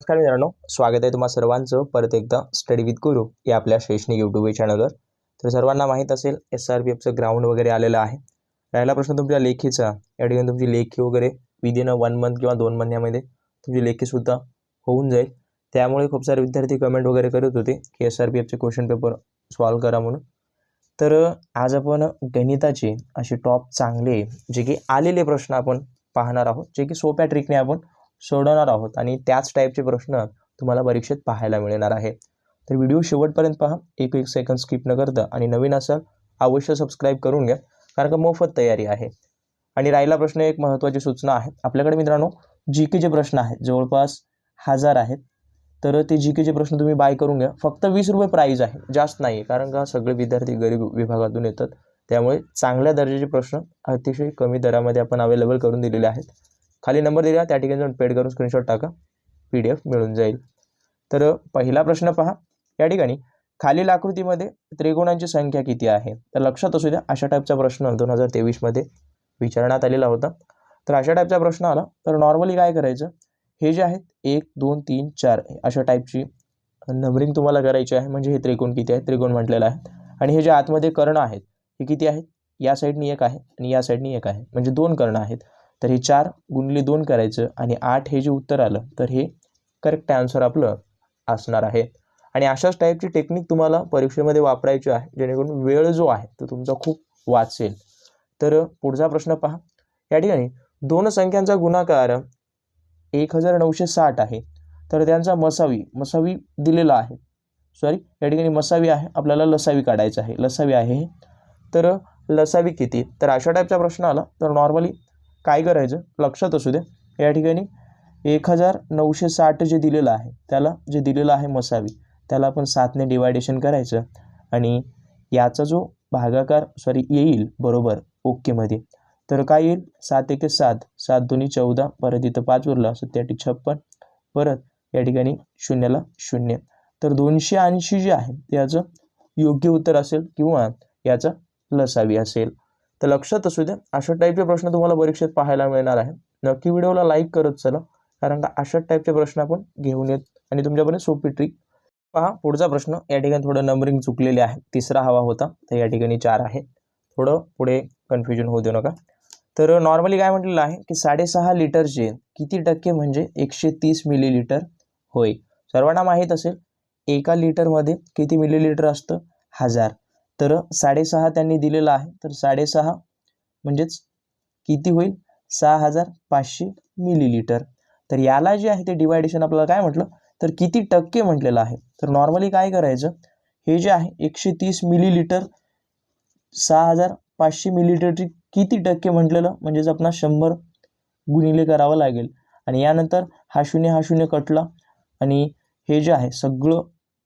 नमस्कार मित्रांनो स्वागत आहे तुम्हा सर्वांचं. परत एकदा स्टडी विथ गुरु या आपल्या शैक्षणिक यूट्यूब चॅनलवर तर सर्वांना माहीत असेल एस आर पी एफचं ग्राउंड वगैरे आलेलं आहे. राहिला प्रश्न तुमच्या लेखीचा. या ठिकाणी तुमची लेखी वगैरे विदिन अ वन मंथ किंवा दोन महिन्यामध्ये तुमची लेखीसुद्धा होऊन जाईल. त्यामुळे खूप सारे विद्यार्थी कमेंट वगैरे करत होते की एस आर पी एफचे क्वेश्चन पेपर सॉल्व करा म्हणून. तर आज आपण गणिताचे असे टॉप चांगले जे की आलेले प्रश्न आपण पाहणार आहोत जे की सोप्या ट्रिकने आपण सोडवणार आहोत आणि त्याच टाईपचे प्रश्न तुम्हाला परीक्षेत पाहायला मिळणार आहे. तर व्हिडिओ शेवटपर्यंत पहा. एक एक सेकंद स्किप न करता आणि नवीन असाल अवश्य सबस्क्राईब करून घ्या कारण का मोफत तयारी आहे. आणि राहिला प्रश्न एक महत्त्वाची सूचना आहे. आपल्याकडे मित्रांनो जी केचे प्रश्न आहेत. जवळपास हजार आहेत. तर ते जी केचे प्रश्न तुम्ही बाय करून घ्या. फक्त वीस रुपये प्राईज आहे. जास्त नाही कारण का सगळे विद्यार्थी गरीब विभागातून येतात. त्यामुळे चांगल्या दर्जाचे प्रश्न अतिशय कमी दरामध्ये आपण अवेलेबल करून दिलेले आहेत. खाली नंबर दिला त्या ठिकाणी जाऊन पेड करून स्क्रीनशॉट टाका पी डी एफ मिळून जाईल. तर पहिला प्रश्न पहा. या ठिकाणी खालील आकृतीमध्ये त्रिकोणांची संख्या किती आहे? तर लक्षात असू द्या अशा टाईपचा प्रश्न दोन हजार तेवीसमध्ये विचारण्यात आलेला होता. तर अशा टाईपचा प्रश्न आला. तर नॉर्मली काय करायचं? हे जे आहेत एक दोन तीन चार अशा टाईपची नंबरिंग तुम्हाला करायची आहे. म्हणजे हे त्रिकोण किती आहे? त्रिकोण म्हटलेलं आहे. आणि हे जे आतमध्ये कर्ण आहेत हे किती आहेत? या साईडनी एक आहे आणि या साईडनी एक आहे. म्हणजे दोन कर्ण आहेत. तर हे चार गुणले दोन करायचं आणि आठ हे जे उत्तर आलं तर हे करेक्ट आन्सर आपलं असणार आहे. आणि अशाच टाईपची टेक्निक तुम्हाला परीक्षेमध्ये वापरायची आहे जेणेकरून वेळ जो आहे तो तुमचा खूप वाचेल. तर पुढचा प्रश्न पहा. या ठिकाणी दोन संख्यांचा गुणाकार एक हजार नऊशे साठ आहे. तर त्यांचा मसावी मसावी दिलेला आहे. सॉरी या ठिकाणी मसावी आहे आपल्याला लसावी काढायचं आहे. लसावी आहे हे. तर लसावी किती? तर अशा टाईपचा प्रश्न आला. तर नॉर्मली काय करायचं? लक्षात असू द्या या ठिकाणी एक हजार नऊशे साठ जे दिलेलं आहे त्याला जे दिलेलं आहे मसावी त्याला आपण सातने डिवायडेशन करायचं आणि याचा जो भागाकार सॉरी येईल बरोबर ओकेमध्ये तर काय येईल? सात एके सात सात दोन्ही चौदा परत इथं पाच उरला सत्याठी छप्पन परत या ठिकाणी शून्याला शून्य. तर दोनशे ऐंशी जे आहे त्याचं योग्य उत्तर असेल किंवा याचा लसावी असेल. तर लक्षात असू द्या अशा टाईपचे प्रश्न तुम्हाला परीक्षेत पाहायला मिळणार आहे नक्की व्हिडिओला लाईक करत चला कारण का अशा टाईपचे प्रश्न आपण घेऊन येत आणि तुमच्यापर्यंत सोपी ट्रिक पहा पुढचा प्रश्न या ठिकाणी थोडं नंबरिंग चुकलेले आहे. तिसरा हवा होता तर या ठिकाणी चार आहे. थोडं पुढे कन्फ्युजन होऊ देऊ नका. तर नॉर्मली काय म्हटलेलं आहे की साडेसहा लिटरचे किती टक्के म्हणजे एकशे तीस मिलीलिटर होय. सर्वांना माहीत असेल एका लिटरमध्ये किती मिलीलिटर असतं? हजार. तर साडेसहा त्यांनी दिलेलं आहे. तर साडेसहा म्हणजेच किती होईल? सहा हजार पाचशे मिलीलिटर तर याला जे आहे ते डिवायडेशन आपल्याला काय म्हटलं? तर किती टक्के म्हटलेलं आहे? तर नॉर्मली काय करायचं? हे जे आहे एकशे तीस मिलीलिटर सहा हजार पाचशे मिलीलिटरची किती टक्के म्हटलेलं? म्हणजेच आपण शंभर गुणिले करावं लागेल. आणि यानंतर हा शून्य हा शून्य कटला. आणि हे जे आहे सगळं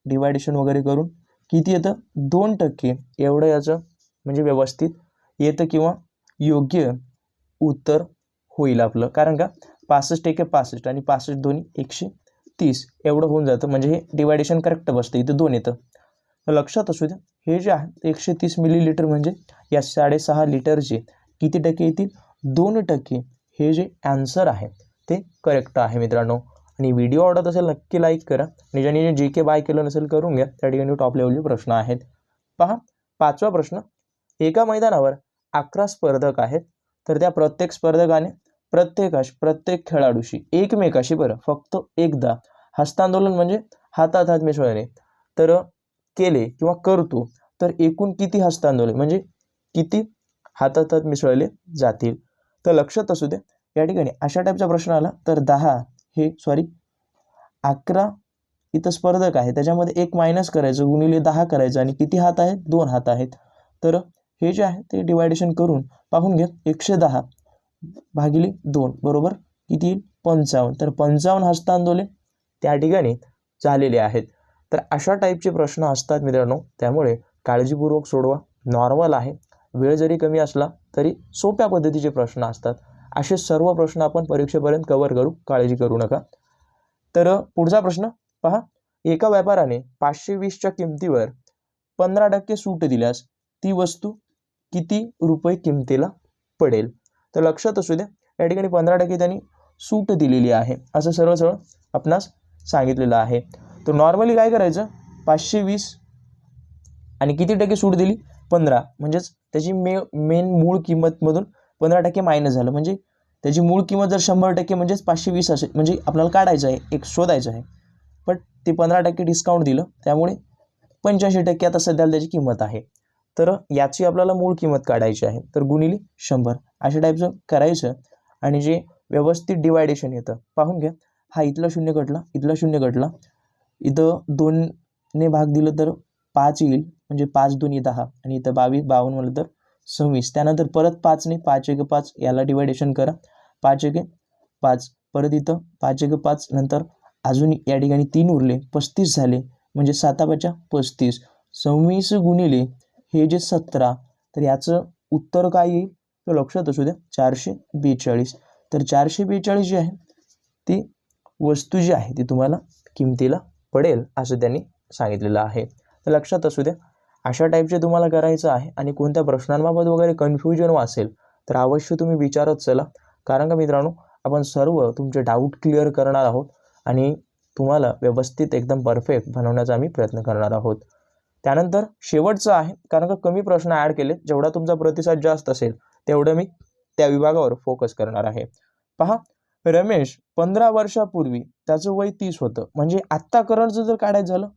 डिवायडेशन वगैरे करून किती येतं? दोन टक्के. एवढं याचं म्हणजे व्यवस्थित येतं किंवा योग्य उत्तर होईल आपलं. कारण का? पासष्ट एके पासष्ट आणि पासष्ट दोन्ही एकशे तीस. एवढं होऊन जातं. म्हणजे हे डिवायडेशन करेक्ट बसतं. इथं दोन येतं. लक्षात असू द्या हे जे आहे एकशे तीस मिलीलिटर म्हणजे या साडेसहा लिटरचे किती टक्के येतील? दोन टक्के. हे जे ॲन्सर आहे ते करेक्ट आहे मित्रांनो. आणि व्हिडिओ आवडत असेल नक्की लाईक करा. आणि ज्यांनी जे के बाय केलं नसेल करून घ्या त्या ठिकाणी टॉप लेवलचे प्रश्न आहेत. पहा पाचवा प्रश्न. एका मैदानावर अकरा स्पर्धक आहेत. तर त्या प्रत्येक स्पर्धकाने प्रत्येकाश प्रत्येक खेळाडूशी एकमेकाशी बरं फक्त एकदा. हस्तांदोलन म्हणजे हातात हात मिसळणे. तर केले किंवा करतो तर एकूण किती हस्तांदोलन? म्हणजे किती हातात हात मिसळले जातील? तर लक्षात असू दे या ठिकाणी अशा टाईपचा प्रश्न आला तर दहा. हे सॉरी अकरा इथं स्पर्धक आहे. त्याच्यामध्ये एक मायनस करायचं गुणिले दहा करायचं आणि किती हात आहेत? दोन हात आहेत. तर हे जे आहे ते डिवायडेशन करून पाहून घ्या एकशे दहा भागिले दोन बरोबर? किती येईल? पंचावन्न. तर पंचावन्न हस्तांदोलन त्या ठिकाणी झालेले आहेत. तर अशा टाईपचे प्रश्न असतात मित्रांनो. त्यामुळे काळजीपूर्वक सोडवा. नॉर्मल आहे. वेळ जरी कमी असला तरी सोप्या पद्धतीचे प्रश्न असतात. असे सर्व प्रश्न आपण परीक्षेपर्यंत कवर करू. काळजी करू नका. तर पुढचा प्रश्न पहा. एका व्यापाराने पाचशे वीसच्या किमतीवर पंधरा टक्के सूट दिल्यास ती वस्तू किती रुपये किमतीला पडेल? तर लक्षात असू द्या या ठिकाणी पंधरा टक्के त्यांनी सूट दिलेली आहे. असं सर्व सरळ आपणास सांगितलेलं आहे. तर नॉर्मली काय करायचं? पाचशे वीस आणि किती टक्के सूट दिली? पंधरा. म्हणजेच त्याची मे मेन मूळ किंमतमधून पंधरा टक्के मायनस झालं. म्हणजे त्याची मूळ किंमत जर शंभर टक्के म्हणजेच पाचशे वीस असेल म्हणजे आपल्याला काढायचं आहे एक शोधायचं आहे. पण ते पंधरा टक्के डिस्काउंट दिलं. त्यामुळे पंच्याऐंशी टक्के आता सध्याला त्याची किंमत आहे. तर याची आपल्याला मूळ किंमत काढायची आहे. तर गुणिले शंभर. अशा टाईपचं करायचं. आणि जे व्यवस्थित डिवायडेशन येतं. पाहून घ्या. हा इथला शून्य कटला इथला शून्य कटला इथं दोनने भाग दिलं तर पाच येईल. म्हणजे पाच दोन्ही दहा. आणि इथं बावीस बावन्न म्हणलं तर सव्वीस. त्यानंतर परत पाचने पाच एक पाच याला डिवायडेशन करा. पाच एक पाच परत इथं पाच एक पाच नंतर अजून या ठिकाणी तीन उरले पस्तीस झाले म्हणजे सातापाच्या पस्तीस. सव्वीस गुणिले हे जे सतरा तर याचं उत्तर काय येईल? तर लक्षात असू द्या चारशे बेचाळीस. तर चारशे बेचाळीस जी आहे ती वस्तू जी आहे ती तुम्हाला किमतीला पडेल असं त्यांनी सांगितलेलं आहे. तर लक्षात असू द्या अशा टाईपचे तुम्हाला करायचं आहे आणि कोणत्या प्रश्नांबाबत वगैरे कन्फ्युजन असेल तर अवश्य तुम्ही विचारत चला. कारण का मित्रांनो आपण सर्व तुमचे डाऊट क्लिअर करणार आहोत आणि तुम्हाला व्यवस्थित एकदम परफेक्ट बनवण्याचा आम्ही प्रयत्न करणार आहोत. त्यानंतर शेवटचं आहे कारण का कमी प्रश्न ॲड केले जेवढा तुमचा प्रतिसाद जास्त असेल तेवढं मी त्या विभागावर फोकस करणार आहे. पहा रमेश पंधरा वर्षापूर्वी त्याचं वय तीस होतं. म्हणजे आत्ता करंटचं जर काढायचं झालं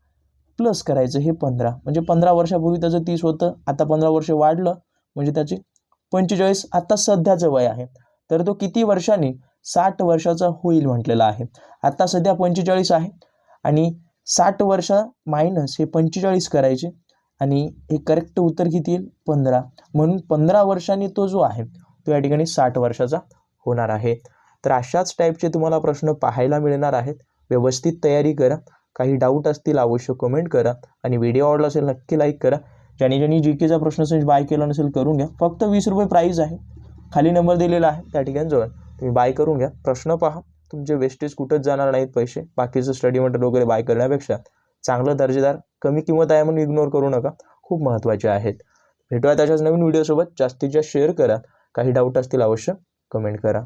प्लस करायचं हे पंधरा. म्हणजे पंधरा वर्षापूर्वी त्याचं तीस होतं आता पंधरा वर्ष वाढलं म्हणजे त्याचे पंचेचाळीस आता सध्याचं वय आहे. तर तो किती वर्षांनी? साठ वर्षाचा होईल म्हटलेला आहे. आता सध्या पंचेचाळीस आहे आणि साठ वर्ष मायनस हे पंचेचाळीस करायचे आणि हे करेक्ट उत्तर किती येईल? पंधरा. म्हणून पंधरा वर्षांनी तो जो आहे तो या ठिकाणी साठ वर्षाचा होणार आहे. तर अशाच टाईपचे तुम्हाला प्रश्न पाहायला मिळणार आहेत. व्यवस्थित तयारी करा. काही डाऊट असतील अवश्य कमेंट करा. आणि व्हिडिओ आवडला असेल नक्की लाईक करा. ज्यांनी ज्यांनी जी केचा प्रश्न संच बाय केला नसेल करून घ्या. फक्त वीस रुपये प्राईज आहे. खाली नंबर दिलेला आहे त्या ठिकाणी जवळ तुम्ही बाय करून घ्या. प्रश्न पहा. तुमचे वेस्टेज कुठंच जाणार नाहीत पैसे. बाकीचं स्टडी मटेरियल वगैरे बाय करण्यापेक्षा चांगलं दर्जेदार कमी किंमत आहे म्हणून इग्नोर करू नका. खूप महत्त्वाचे आहेत. भेटूया त्याच्याच नवीन व्हिडिओसोबत जास्तीत जास्त शेअर करा. काही डाऊट असतील अवश्य कमेंट करा.